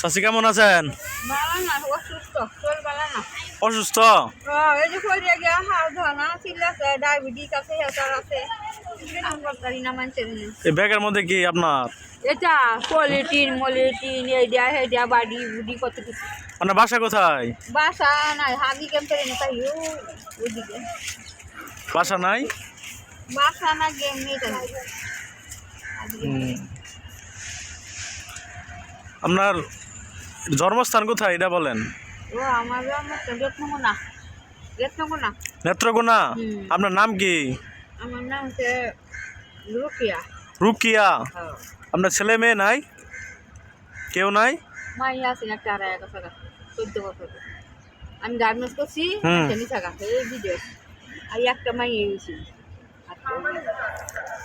চাচি কেমন আছেন? অসুস্থ হ্যাঁ, এই ব্যাগের মধ্যে কি আপনার? এটা পলিটিন মলিটিন এই দিয়া হে দিয়া বাড়ি বুড়ি কত কিছু। আপনার বাসা কোথায়? বাসা নাই কেম করে না তাই ও ওদিকে বাসা নাই? বাসা না গেম নেই আপনার জন্মস্থান কোথায় এটা বলেন। নেত্রকোনা। আপনার নাম কি? আমার নাম রুকিয়া। রুকিয়া? হ্যাঁ। আপনার ছেলে মেয়ে নাই? কেউ নাই? মাই আমি গার্মেন্টস করছি আর একটা মাই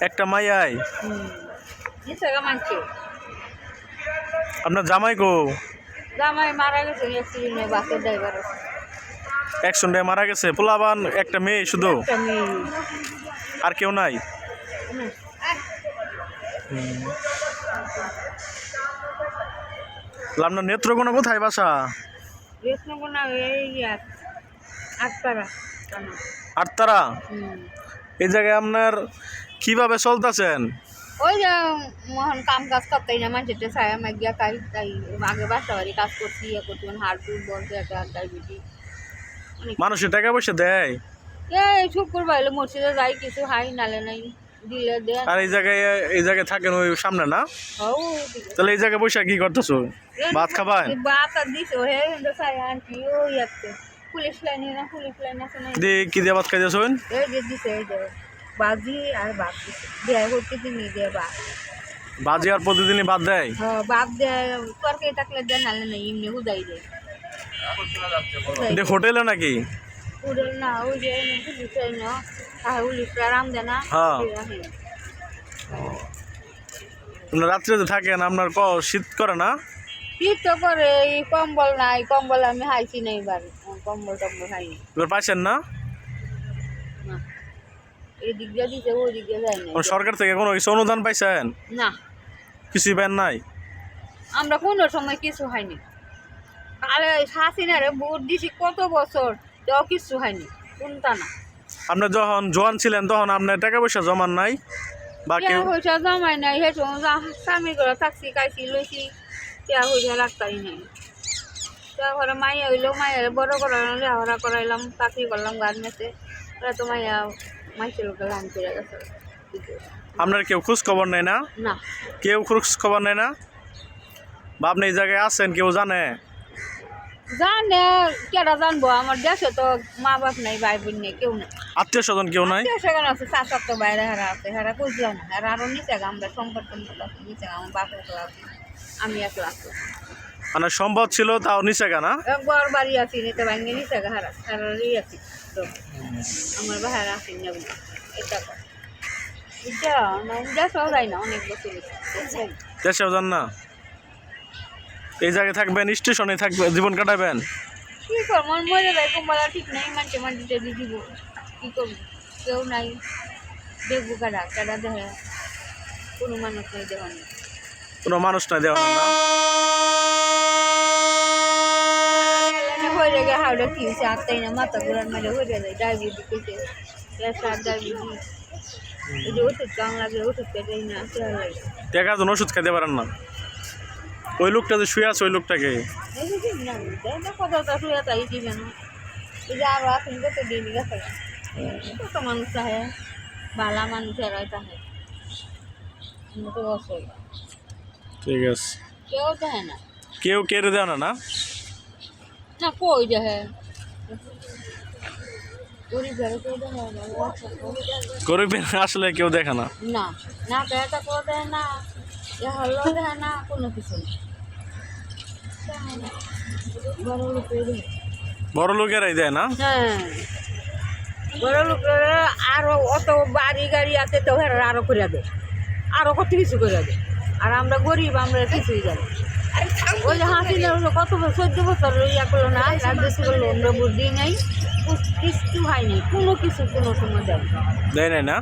একটা টাকা মানছে। আপনার জামাই গো জামাই মারা গেছে অ্যাক্সিডেন্টে বাসের ড্রাইভার আছে। মারা গেছে পোলাবান একটা মেয়ে শুধু? আর কেউ নাই? আপনার নেত্রকোনা কোথায় বাসা? রেশনগুনা এই আটপাড়া আটতারা। এই জায়গায় আপনার কীভাবে চলতেছেন? ওই যে মোহন কাম কাজ করতেই না মানুষের ছায়া মাগিয়া কাজ তাই আগে বাসা বাড়ি কাজ করছি ইয়ে করছি হাড় দুর্বল একটা ডায়াবেটিস অনেক মানুষের টাকা পয়সা দেয়? এই শুক্রবার এলো মসজিদে যাই কিছু হাই নালে নাই দিলে দে। আর এই জায়গায় এই জায়গায় থাকেন ওই সামনে না? তাহলে এই জায়গায় বসে কি করতেছো? ভাত খাবান? বাত আর দিছ হে সাই আনটি ও ইয়াতে পুলিশ লাইনে না পুলিশ লাইন আছে না? দিয়ে কি দিয়ে ভাত খাইতেছেন? এই যে দিছে এই যে। বাজি আর বাপ দিছে। দেয় করতে দিনি দে বা বাজি আর প্রতিদিনই ভাত দেয়? হ্যাঁ বাপ দে তরকারি থাকলে দে নালে না এমনি হুদাই দে এটা হোটেলে নাকি? উড়ে না ওই যে লাইন আর পুলিশ আরাম দে না। হ্যাঁ। রাত্রে যে থাকেন আপনার ক শীত করে না? শীত তো করে এই কম্বল নাই কম্বল আমি হাইছি না এবার। কম্বল টম্বল খাইনি এবার পাইছেন না না এই দিক দিয়ে দিছে ওই দিক দিয়ে যায় না কোনো সরকার থেকে কোনো কিছু অনুদান পাইছেন? না। কিছুই পান নাই? আমরা কোনো সময় কিছু হয়নি। আরে হাসিনারে ভোট দিছি কত বছর তাও কিছু হয়নি। কোনটা না? আপনি যখন জোয়ান ছিলেন তখন আপনার টাকা পয়সা জমান নাই? বা কেউ পয়সা জমাই নাই হে স্বামী করে থাকছি খাইছি লইছি টিয়া পয়সা রাখতারি নাই। ঘরে মাইয়া হইল মাইয়ারে বড় করাইলাম লেহারা করাইলাম চাকরি করলাম গার্মেন্টসে ওরা তো মাইয়া মাইসের লোকের লাইন করে গেছে। আপনার কেউ খোঁজ খবর নেয় না? না। কেউ খোঁজ খবর নেয় না? বা আপনি এই জায়গায় আছেন কেউ জানে? জানে কেটা জানব? আমার দেশে তো মা বাপ নাই ভাই বোন নেই কেউ নেই। আত্মীয় স্বজন কেউ নাই? সেখানে আছে চার তো বাইরে হারা আছে হারা খুঁজলাম না। হারা আরও নিচে গা আমরা সম্পর্ক আছে নিচে আমার বাপের আছে। আমি একলা আছি। মানে সম্পদ ছিল তাও নিচে গা না? একবার বাড়ি আছি নিতে ভাঙ্গে নিচে গা হারা হারারই আছি। তো আমার বাহার আছি নেব এটা দেশেও যায় না অনেক বছর হয়েছে। যান না। এই জায়গায় থাকবেন স্টেশনে থাকবেন জীবন কাটাবেন। কি করব মন মরে যায় কুম্বালা ঠিক নাই মানছে মানতে দিয়ে দিব। কি করব? কেউ নাই। দেখব কারা কারা দেখে কোনো মানুষ নেই দেওয়া কোনো মানুষ নাই দেওয়া না। হয়ে গে হাওড়া কি হয়েছে আটটাই না মাথা ঘোরার মাঝে হয়ে যায় ডায়াবেটিস হয়েছে প্রেশার ডায়াবেটিস যে ওষুধ কাম লাগে ওষুধ পেটেই না টাকার জন্য ওষুধ খাইতে পারেন না ওই লোকটা যে শুয়ে আছে ওই লোকটাকে কতটা শুয়ে তাই দিবে না এই যে আরও আসেন কত দিন গেছে কত মানুষ আহে ভালা মানুষ তাহে তো ঠিক আছে কেউ দেয় না কেউ কেড়ে দেয় না না না কই গরিবের আসলে কেউ দেখে না। না না এ হলো কোনো কিছু না। বড়। লোকেরাই দেয় না? হ্যাঁ। বড় লোকের আরও অত বাড়ি গাড়ি আছে তো আরও করে দেয়। আরও কত কিছু করে দেয়। আর আমরা গরিব আমরা কিছুই জানি ওই যে হাসি কত বছর, চোদ্দ বছর ইয়া করল না বেশি করল আমরা বুদ্ধি নেই কিছু হয়নি কোনো কিছু, কোনো সময় দেয়। দেয় না